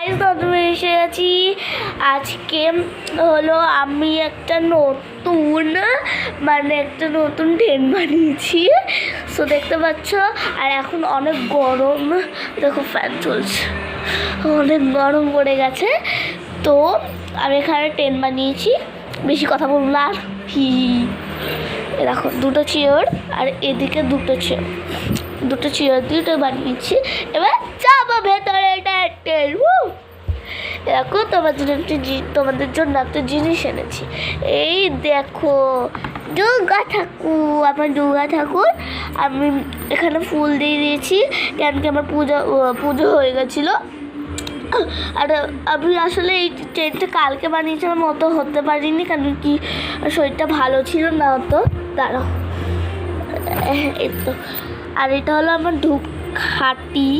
এসে গেছি আজকে হলো আমি একটা নতুন মানে একটা নতুন ট্রেন বানিয়েছি। সো দেখতে পাচ্ছ? আর এখন অনেক গরম। দেখো ফ্যান চলছে। অনেক গরম পড়ে গেছে। তো, আমি এখানে ট্রেন বানিয়েছি। বেশি কথা বলব না। হি দেখো, দুটো চেয়ার আর এদিকে দুটো চেয়ার দুটো চেয়ার দুটো বানিয়েছি। এবার যাব ভেতরে। ট্রেন দেখো তোমাদের একটা তোমাদের জন্য একটা জিনিস এনেছি। এই দেখো, দুর্গা ঠাকুর, আমার দুর্গা ঠাকুর। আমি এখানে ফুল দিয়ে দিয়েছি, কেন কি আমার পুজো পুজো হয়ে গেছিল। আর আমি আসলে এই ট্রেনটা কালকে বানিয়েছিলাম অত হতে পারিনি কারণ কি শরীরটা ভালো ছিল না অত। দাঁড়াও। এই তো। আর এটা হলো আমার ধূপকাঠি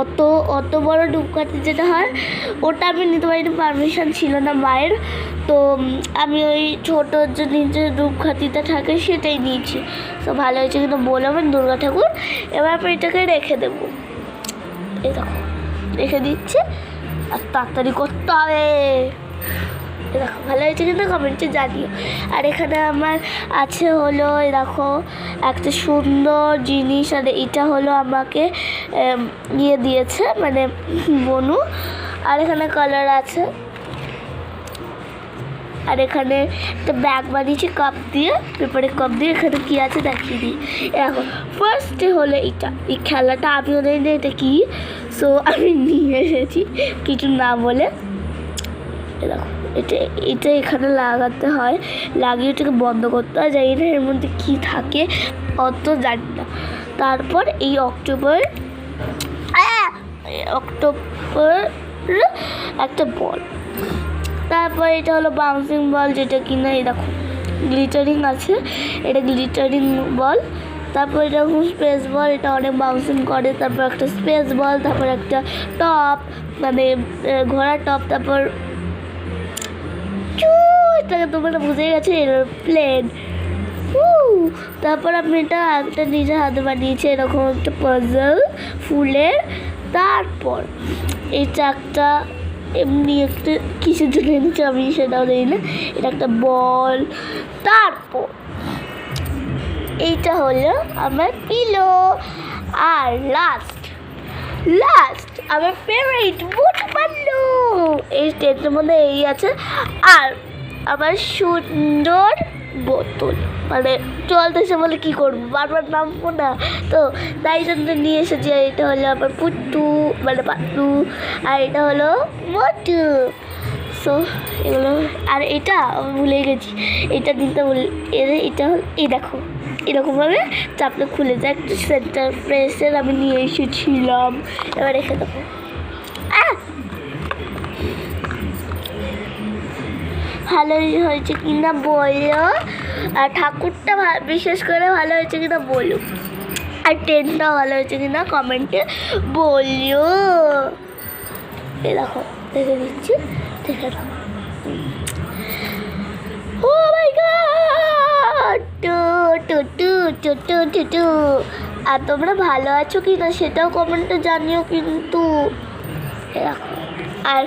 অত অত বড় ধূপকাঠি যেটা হয়, ওটা আমি নিতে পারিনি পারমিশন ছিল না মায়ের। তো আমি ওই ছোটো যে নিচে ধূপকাঠিটা থাকে, সেটাই নিয়েছি। তো ভালো হয়েছে কিন্তু বললাম দুর্গা ঠাকুর, এবার আমি এটাকে রেখে দেবো। এই দেখো, রেখে দিচ্ছে, আর তাড়াতাড়ি করতে হবে। দেখো ভালো হয়েছে কিন্তু কমেন্টে জানিও। আর এখানে আমার আছে হলো দেখো, একটা সুন্দর জিনিস, আর এটা হলো আমাকে ইয়ে দিয়েছে মানে বনু। আর এখানে কালার আছে। আর এখানে একটা ব্যাগ বানিয়েছি কাপ দিয়ে পেপারের কাপ দিয়ে, এখানে কী আছে দেখিয়ে দিই। এখন ফার্স্টে হলো এটা, এই খেলাটা আমি ওদের এটা কী? সো আমি নিয়ে এসেছি, কিছু না বলে। দেখো। এটা এটা এখানে লাগাতে হয়। লাগিয়ে এটাকে বন্ধ করতে হয়। জানি না এর মধ্যে কী থাকে, অত জানি না। তারপর এই অক্টোবর অক্টোবর একটা বল। তারপর এটা হলো বাউন্সিং বল যেটা কিনা দেখো গ্লিটারিং আছে। এটা গ্লিটারিং বল তারপর এটা স্পেস বল এটা অনেক বাউন্সিং করে। তারপর একটা স্পেস বল তারপর একটা টপ মানে ঘোড়ার টপ তারপর এটাকে তোমরা বুঝে গেছে প্লেন তারপর আমি এটা একটা নিজের হাতে বানিয়েছি, এরকম একটা পাজল ফুলের। তারপর এই চাকটা এমনি একটা কিসের জন্য এনেছি আমি সেটাও জানি না। এটা একটা বল। তারপর এইটা হলো আমার পিলো আর লাস্ট লাস্ট আমার ফেভারিট বুট পাল্লু এই টেন্টের মধ্যে এই আছে। আর আমার সুন্দর বোতল। মানে চলতেছে বলে, কী করব? বারবার নামবো না। তো তাই জন্য নিয়ে এসেছি, আর এটা হলো আমার পুট্টু মানে পাট্টু, আর এটা হলো মোটু। সো এগুলো, আর এটা আমি ভুলে গেছি। এটা দিতে বল এর, এটা হল, এই দেখো, এরকমভাবে চাপটা খুলে যায়। একটা সেন্টার ফ্রেশের আমি নিয়ে এসেছিলাম। এবার রেখে দেবো ভালো হয়েছে কি না বলো। আর ঠাকুরটা বিশেষ করে ভালো হয়েছে কি না বলো। আর ট্রেনটাও ভালো হয়েছে কি না কমেন্টে বলিও। এ দেখো, দেখে দিচ্ছি দেখে ও টু আর তোমরা ভালো আছো কি না সেটাও কমেন্টে জানিও কিন্তু। দেখো। আর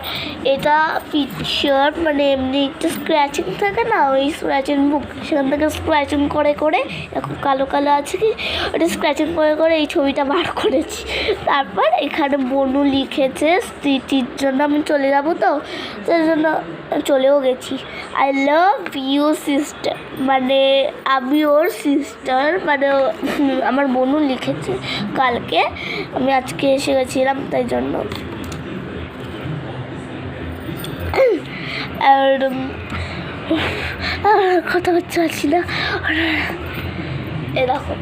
এটা পিকচার মানে এমনি একটা স্ক্র্যাচিং থাকে না, ওই স্ক্র্যাচিং বুক সেখান থেকে স্ক্র্যাচিং করে করে, এখন কালো কালো আছে কি, ওটা স্ক্র্যাচিং করে করে এই ছবিটা বার করেছি। তারপর এখানে বনু লিখেছে স্মৃতির জন্য আমি চলে যাব তো সেই জন্য চলেও গেছি। আই লাভ ইউ সিস্টার মানে আমি ওর সিস্টার মানে আমার বনু লিখেছে কালকে, আমি আজকে এসে গেছিলাম তাই জন্য। আর কথা বলতে পারছি না। এ দেখো,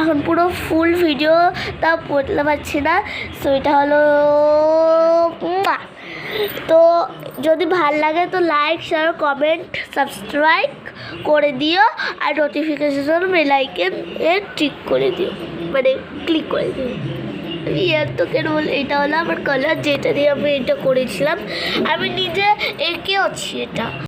এখন পুরো ফুল ভিডিও তা পড়তে পারছি না। সো এটা হলো। তো যদি ভালো লাগে তো লাইক শেয়ার কমেন্ট সাবস্ক্রাইব করে দিও। আর নোটিফিকেশন বেলাইকেন এ ঠিক করে দিও। মানে ক্লিক করে দিও। ইয়ার তো কেন বল এটা হলো আমার কালার যেটা দিয়ে আমি এটা করেছিলাম। আমি নিজে এঁকেওছি এটা।